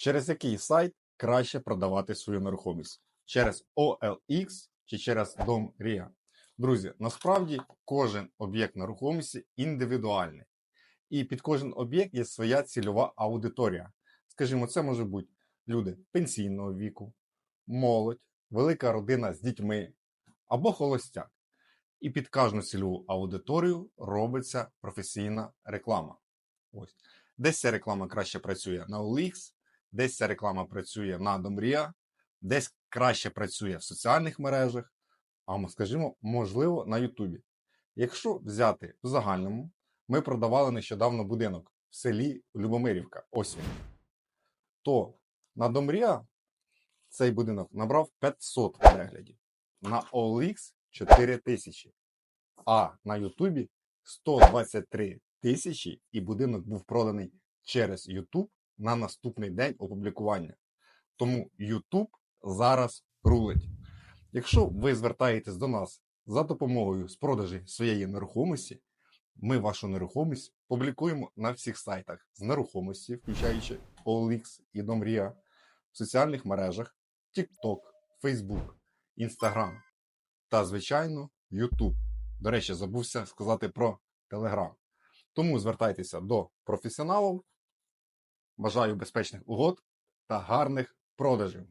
Через який сайт краще продавати свою нерухомість? Через OLX чи через Дом Рія? Друзі, насправді кожен об'єкт нерухомості індивідуальний. І під кожен об'єкт є своя цільова аудиторія. Скажімо, це може бути люди пенсійного віку, молодь, велика родина з дітьми або холостяк. І під кожну цільову аудиторію робиться професійна реклама. Ось. Десь ця реклама краще працює на OLX, десь ця реклама працює на Домрія, десь краще працює в соціальних мережах, а скажімо, можливо, на Ютубі. Якщо взяти в загальному, ми продавали нещодавно будинок в селі Любомирівка, ось він. То на Домрія цей будинок набрав 500 переглядів, на OLX 4000, а на Ютубі 123 тисячі, і будинок був проданий через YouTube на наступний день опублікування. Тому YouTube зараз рулить. Якщо ви звертаєтесь до нас за допомогою з продажі своєї нерухомості, ми вашу нерухомість публікуємо на всіх сайтах з нерухомості, включаючи OLX і Домрія, в соціальних мережах TikTok, Facebook, Instagram та, звичайно, YouTube. До речі, забувся сказати про Telegram. Тому звертайтеся до професіоналів. Бажаю безпечних угод та гарних продажів.